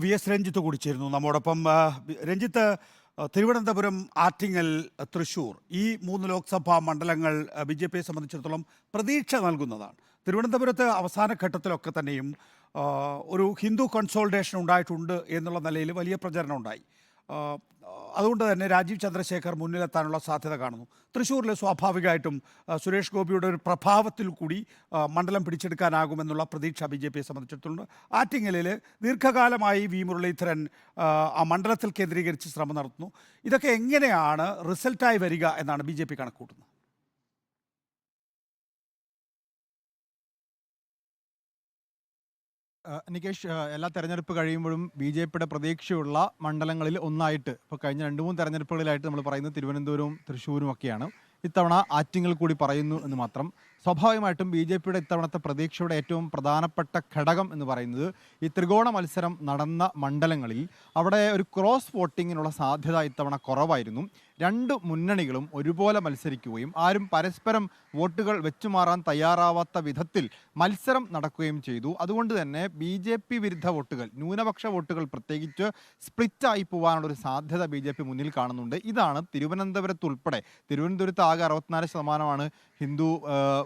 V S Ranjith കൂടി ചേരുന്നു നമ്മോടൊപ്പം രഞ്ജിത്ത് തിരുവനന്തപുരം ആറ്റിങ്ങൽ തൃശൂർ ഈ മൂന്ന് ലോക്സഭാ മണ്ഡലങ്ങൾ ബി ജെ പിയെ സംബന്ധിച്ചിടത്തോളം പ്രതീക്ഷ നൽകുന്നതാണ്. തിരുവനന്തപുരത്ത് അവസാന ഘട്ടത്തിലൊക്കെ തന്നെയും ഒരു ഹിന്ദു കൺസോൾട്ടേഷൻ ഉണ്ടായിട്ടുണ്ട് എന്നുള്ള നിലയിൽ വലിയ പ്രചരണം ഉണ്ടായി. അതുകൊണ്ട് തന്നെ രാജീവ് ചന്ദ്രശേഖർ മുന്നിലെത്താനുള്ള സാധ്യത കാണുന്നു. തൃശ്ശൂരിൽ സ്വാഭാവികമായിട്ടും സുരേഷ് ഗോപിയുടെ ഒരു പ്രഭാവത്തിൽ കൂടി മണ്ഡലം പിടിച്ചെടുക്കാനാകുമെന്നുള്ള പ്രതീക്ഷ ബി ജെ പിയെ സംബന്ധിച്ചിടത്തോളം ആറ്റിങ്ങലിൽ ദീർഘകാലമായി വി മുരളീധരൻ ആ മണ്ഡലത്തിൽ കേന്ദ്രീകരിച്ച് ശ്രമം നടത്തുന്നു. ഇതൊക്കെ എങ്ങനെയാണ് റിസൾട്ടായി വരിക എന്നാണ് ബി ജെ പി കണക്കൂട്ടുന്നത് നികേഷ് എല്ലാ തെരഞ്ഞെടുപ്പ് കഴിയുമ്പോഴും ബി ജെ പിയുടെ പ്രതീക്ഷയുള്ള മണ്ഡലങ്ങളിൽ ഒന്നായിട്ട് ഇപ്പോൾ കഴിഞ്ഞ രണ്ട് മൂന്ന് തെരഞ്ഞെടുപ്പുകളിലായിട്ട് നമ്മൾ പറയുന്നത് തിരുവനന്തപുരവും തൃശ്ശൂരും ഒക്കെയാണ്. ഇത്തവണ ആറ്റിങ്ങൽ കൂടി പറയുന്നു എന്ന് മാത്രം. സ്വാഭാവികമായിട്ടും ബി ജെ പിയുടെ ഇത്തവണത്തെ പ്രതീക്ഷയുടെ ഏറ്റവും പ്രധാനപ്പെട്ട ഘടകം എന്ന് പറയുന്നത് ഈ ത്രികോണ മത്സരം നടന്ന മണ്ഡലങ്ങളിൽ അവിടെ ഒരു ക്രോസ് വോട്ടിങ്ങിനുള്ള സാധ്യത ഇത്തവണ കുറവായിരുന്നു. രണ്ട് മുന്നണികളും ഒരുപോലെ മത്സരിക്കുകയും ആരും പരസ്പരം വോട്ടുകൾ വെച്ചുമാറാൻ തയ്യാറാവാത്ത വിധത്തിൽ മത്സരം നടക്കുകയും ചെയ്തു. അതുകൊണ്ട് തന്നെ ബി ജെ പി വിരുദ്ധ വോട്ടുകൾ ന്യൂനപക്ഷ വോട്ടുകൾ പ്രത്യേകിച്ച് സ്പ്ലിറ്റായി പോകാനുള്ളൊരു സാധ്യത ബി ജെ പി മുന്നിൽ കാണുന്നുണ്ട്. ഇതാണ് തിരുവനന്തപുരത്ത് ഉൾപ്പെടെ തിരുവനന്തപുരത്ത് ആകെ അറുപത്തിനാല് ശതമാനമാണ് ഹിന്ദു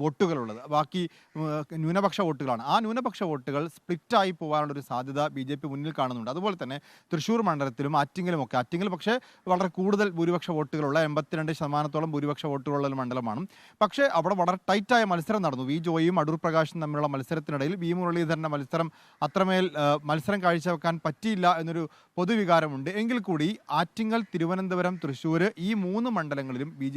വോട്ടുകളുള്ളത്. ബാക്കി ന്യൂനപക്ഷ വോട്ടുകളാണ്. ആ ന്യൂനപക്ഷ വോട്ടുകൾ സ്പ്ലിറ്റായി പോകാനുള്ള ഒരു സാധ്യത ബി ജെ പി മുന്നിൽ കാണുന്നുണ്ട്. അതുപോലെ തന്നെ തൃശ്ശൂർ മണ്ഡലത്തിലും ആറ്റിങ്ങലും ഒക്കെ ആറ്റിങ്ങൽ പക്ഷേ വളരെ കൂടുതൽ ഭൂരിപക്ഷ വോട്ടുകളുള്ള എൺപത്തിരണ്ട് ശതമാനത്തോളം ഭൂരിപക്ഷ വോട്ടുകളുള്ള ഒരു മണ്ഡലമാണ്. പക്ഷേ അവിടെ വളരെ ടൈറ്റായ മത്സരം നടന്നു. വി. ജോയും അടൂർ പ്രകാശും തമ്മിലുള്ള മത്സരത്തിനിടയിൽ വി. മുരളീധരന്റെ മത്സരം അത്രമേൽ മത്സരം കാഴ്ചവെക്കാൻ പറ്റിയില്ല എന്നൊരു പൊതുവികാരമുണ്ട്. എങ്കിൽ കൂടി ആറ്റിങ്ങൽ തിരുവനന്തപുരം തൃശ്ശൂർ ഈ മൂന്ന് മണ്ഡലങ്ങളിലും ബി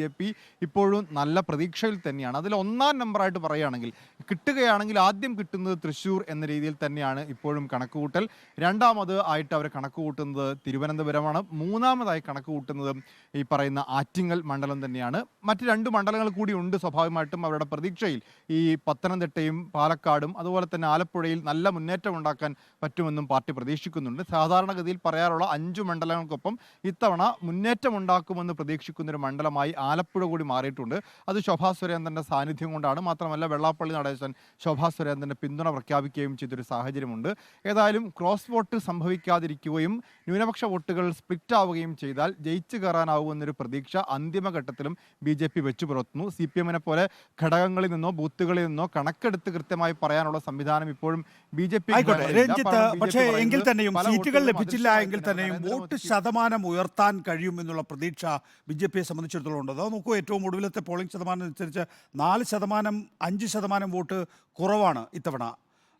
ഇപ്പോഴും നല്ല പ്രതീക്ഷയിൽ തന്നെയാണ്. അതിൽ ഒന്നാം നമ്പറായിട്ട് പറയുകയാണെങ്കിൽ കിട്ടുകയാണെങ്കിൽ ആദ്യം കിട്ടുന്നത് തൃശ്ശൂർ എന്ന രീതിയിൽ തന്നെയാണ് ഇപ്പോഴും കണക്കുകൂട്ടൽ. രണ്ടാമത് ആയിട്ട് അവർ കണക്ക് കൂട്ടുന്നത് തിരുവനന്തപുരമാണ്. മൂന്നാമതായി കണക്ക് കൂട്ടുന്നത് ഈ പറയുന്ന ആറ്റിങ്ങൽ മണ്ഡലം തന്നെയാണ്. മറ്റ് രണ്ട് മണ്ഡലങ്ങൾ കൂടി ഉണ്ട് സ്വാഭാവികമായിട്ടും അവരുടെ പ്രതീക്ഷയിൽ. ഈ പത്തനംതിട്ടയും പാലക്കാടും അതുപോലെ തന്നെ ആലപ്പുഴയിൽ നല്ല മുന്നേറ്റം ഉണ്ടാക്കാൻ പറ്റുമെന്നും പാർട്ടി പ്രതീക്ഷിക്കുന്നുണ്ട്. സാധാരണഗതിയിൽ പറയാറുള്ള അഞ്ച് മണ്ഡലങ്ങൾക്കൊപ്പം ഇത്തവണ മുന്നേറ്റം ഉണ്ടാക്കുമെന്ന് പ്രതീക്ഷിക്കുന്ന ഒരു മണ്ഡലമായി ആലപ്പുഴ കൂടി മാറിയിട്ടുണ്ട്. അത് ശോഭാ സുരേന്ദ്രന്റെ സാന്നിധ്യം കൊണ്ടാണ്. മാത്രമല്ല വെള്ളാപ്പള്ളി നടേശൻ ശോഭാ സുരേന്ദ്രന്റെ പിന്തുണ പ്രഖ്യാപിക്കുകയും ചെയ്തൊരു സാഹചര്യമുണ്ട്. ഏതായാലും ക്രോസ് വോട്ട് സംഭവിക്കാതിരിക്കുകയും ന്യൂനപക്ഷ വോട്ടുകൾ സ്പ്ലിറ്റ് ആവുകയും ചെയ്താൽ ജയിച്ചു കയറാനാവുമെന്നൊരു പ്രതീക്ഷ അന്തിമഘട്ടത്തിലും ബി ജെ പി വെച്ചു പുലർത്തുന്നു സി പി എമ്മിനെ പോലെ ഘടകങ്ങളിൽ നിന്നോ ബൂത്തുകളിൽ നിന്നോ കണക്കെടുത്ത് കൃത്യമായി പറയാനുള്ള സംവിധാനം ഇപ്പോഴും ബി ജെ പി ആയിക്കോട്ടെ. രഞ്ജിത്ത് പക്ഷേ എങ്കിൽ തന്നെയും സീറ്റുകൾ ലഭിച്ചില്ല എങ്കിൽ തന്നെയും വോട്ട് ശതമാനം ഉയർത്താൻ കഴിയും എന്നുള്ള പ്രതീക്ഷ ബി ജെ പിയെ സംബന്ധിച്ചിടത്തോളം ഉണ്ട്. അതോ നോക്കൂ ഏറ്റവും ഒടുവിലത്തെ പോളിംഗ് ശതമാനം അനുസരിച്ച് നാല് ശതമാനം അഞ്ച് ശതമാനം വോട്ട് കുറവാണ് ഇത്തവണ.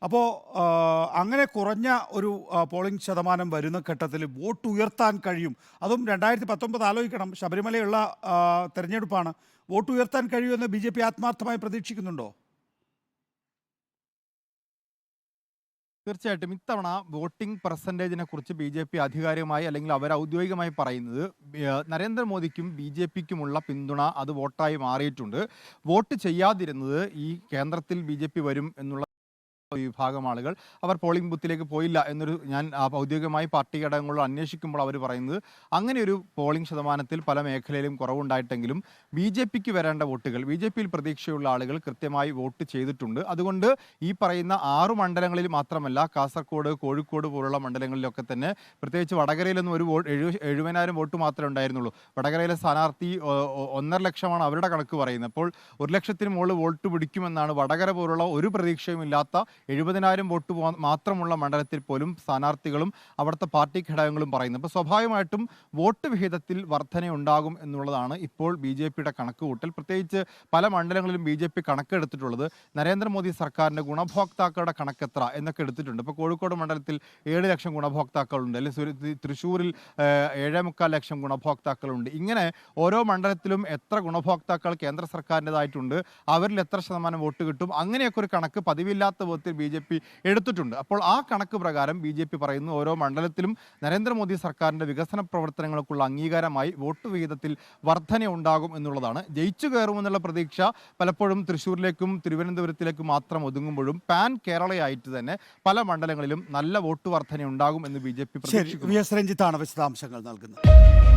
അപ്പോൾ അങ്ങനെ കുറഞ്ഞ ഒരു പോളിംഗ് ശതമാനം വരുന്ന ഘട്ടത്തിൽ വോട്ട് ഉയർത്താൻ കഴിയും. അതും രണ്ടായിരത്തി പത്തൊമ്പത് ആലോചിക്കണം. ശബരിമലയുള്ള തെരഞ്ഞെടുപ്പാണ്. വോട്ട് ഉയർത്താൻ കഴിയുമെന്ന് ബി ജെ പി ആത്മാർത്ഥമായി പ്രതീക്ഷിക്കുന്നുണ്ടോ? തീർച്ചയായിട്ടും ഇത്തവണ വോട്ടിംഗ് പെർസെന്റേജിനെ കുറിച്ച് ബി ജെ പി ആധികാരികമായി അല്ലെങ്കിൽ അവർ ഔദ്യോഗികമായി പറയുന്നത് നരേന്ദ്രമോദിക്കും ബി ജെ പിക്കുമുള്ള പിന്തുണ അത് വോട്ടായി മാറിയിട്ടുണ്ട്. വോട്ട് ചെയ്യാതിരുന്നത് ഈ കേന്ദ്രത്തിൽ ബി വരും എന്നുള്ള വിഭാഗം ആളുകൾ അവർ പോളിംഗ് ബൂത്തിലേക്ക് പോയില്ല എന്നൊരു ഞാൻ ഔദ്യോഗികമായി പാർട്ടി ഘടകങ്ങളോട് അന്വേഷിക്കുമ്പോൾ അവർ പറയുന്നത് അങ്ങനെ ഒരു പോളിംഗ് ശതമാനത്തിൽ പല മേഖലയിലും കുറവുണ്ടായിട്ടെങ്കിലും ബി ജെ പിക്ക് വരേണ്ട വോട്ടുകൾ ബി ജെ പിയിൽ പ്രതീക്ഷയുള്ള ആളുകൾ കൃത്യമായി വോട്ട് ചെയ്തിട്ടുണ്ട്. അതുകൊണ്ട് ഈ പറയുന്ന ആറു മണ്ഡലങ്ങളിൽ മാത്രമല്ല കാസർഗോഡ് കോഴിക്കോട് പോലുള്ള മണ്ഡലങ്ങളിലൊക്കെ തന്നെ പ്രത്യേകിച്ച് വടകരയിലൊന്നും ഒരു വോട്ട് എഴു എഴുപതിനായിരം വോട്ട് മാത്രമേ ഉണ്ടായിരുന്നുള്ളൂ. വടകരയിലെ സ്ഥാനാർത്ഥി ഒന്നര ലക്ഷമാണ് അവരുടെ കണക്ക് പറയുന്നത്. അപ്പോൾ ഒരു ലക്ഷത്തിന് മുകളിൽ വോട്ട് പിടിക്കുമെന്നാണ് വടകര പോലുള്ള ഒരു പ്രതീക്ഷയും ഇല്ലാത്ത എഴുപതിനായിരം വോട്ട് മാത്രമുള്ള മണ്ഡലത്തിൽ പോലും സ്ഥാനാർത്ഥികളും അവിടുത്തെ പാർട്ടി ഘടകങ്ങളും പറയുന്നു. അപ്പോൾ സ്വാഭാവികമായിട്ടും വോട്ട് വിഹിതത്തിൽ വർധനയുണ്ടാകും എന്നുള്ളതാണ് ഇപ്പോൾ ബി ജെ പിയുടെ കണക്കുകൂട്ടൽ. പ്രത്യേകിച്ച് പല മണ്ഡലങ്ങളിലും ബി ജെ പി കണക്കെടുത്തിട്ടുള്ളത് നരേന്ദ്രമോദി സർക്കാരിന്റെ ഗുണഭോക്താക്കളുടെ കണക്കെത്ര എന്നൊക്കെ എടുത്തിട്ടുണ്ട്. ഇപ്പോൾ കോഴിക്കോട് മണ്ഡലത്തിൽ ഏഴ് ലക്ഷം ഗുണഭോക്താക്കളുണ്ട്. അല്ലെങ്കിൽ തൃശ്ശൂരിൽ ഏഴേ മുക്കാൽ ലക്ഷം ഗുണഭോക്താക്കളുണ്ട്. ഇങ്ങനെ ഓരോ മണ്ഡലത്തിലും എത്ര ഗുണഭോക്താക്കൾ കേന്ദ്ര സർക്കാരിന്റെതായിട്ടുണ്ട് അവരിൽ എത്ര ശതമാനം വോട്ട് കിട്ടും അങ്ങനെയൊക്കെ ഒരു കണക്ക് പതിവില്ലാത്ത വിധത്തിൽ ബി ജെ പി എടുത്തിട്ടുണ്ട്. അപ്പോൾ ആ കണക്ക് പ്രകാരം ബി ജെ പി പറയുന്നു ഓരോ മണ്ഡലത്തിലും നരേന്ദ്രമോദി സർക്കാരിന്റെ വികസന പ്രവർത്തനങ്ങൾക്കുള്ള അംഗീകാരമായി വോട്ട് വിഹിതത്തിൽ വർധന ഉണ്ടാകും എന്നുള്ളതാണ്. ജയിച്ചു കയറുമെന്നുള്ള പ്രതീക്ഷ പലപ്പോഴും തൃശ്ശൂരിലേക്കും തിരുവനന്തപുരത്തിലേക്കും മാത്രം ഒതുങ്ങുമ്പോഴും പാൻ കേരളയായിട്ട് തന്നെ പല മണ്ഡലങ്ങളിലും നല്ല വോട്ട് വർധന ഉണ്ടാകും എന്ന് ബി ജെ പി പ്രതീക്ഷിക്കുന്നു. വിശദാംശങ്ങൾ നൽകുന്നത്.